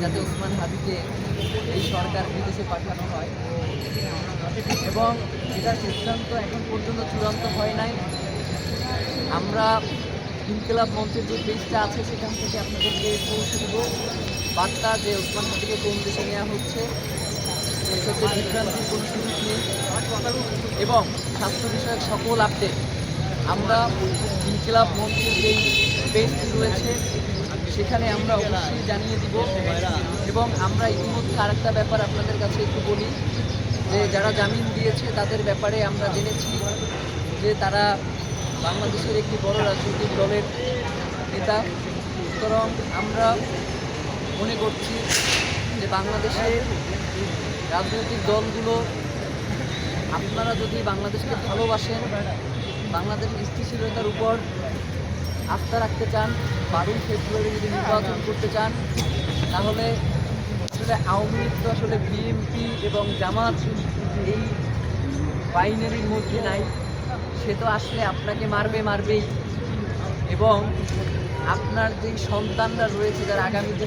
যাতে ওসমান হাদিকে এই সরকার বিদেশে পাঠানো হয়। এবং এটার সিদ্ধান্ত এখন পর্যন্ত চূড়ান্ত হয় নাই। আমরা ইনকিলাব মঞ্চের যে পেজটা আছে, সেখান থেকে আপনাদেরকে পৌঁছে দেব। বার্তা যে ওসমান হাদিকে কোন দেশে নেওয়া হচ্ছে বিভ্রান্তির কোনো সুযোগ নেই এবং স্বাস্থ্য বিষয়ক সকল আপডেট আমরা ইনকিলাব মঞ্চের যেই পেজটি রয়েছে, সেখানে আমরা অবশ্যই জানিয়ে দিব। এবং আমরা ইতিমধ্যে আরেকটা ব্যাপার আপনাদের কাছে একটু বলি, যে যারা জামিন দিয়েছে, তাদের ব্যাপারে আমরা জেনেছি যে তারা বাংলাদেশের একটি বড় রাজনৈতিক দলের নেতা। সুতরাং আমরা মনে করছি যে বাংলাদেশের রাজনৈতিক দলগুলো, আপনারা যদি বাংলাদেশকে ভালোবাসেন বাংলাদেশের স্থিতিশীলতার উপর আস্থা রাখতে চান বারোই ফেব্রুয়ারি যদি নির্বাচন করতে চান তাহলে আসলে আওয়ামী লীগ তো আসলে বিএনপি এবং জামাত এই বাইনারির মধ্যে নাই। সে তো আসলে আপনাকে মারবে মারবেই। এবং আপনার যেই সন্তানরা রয়েছে যারা আগামী দিনে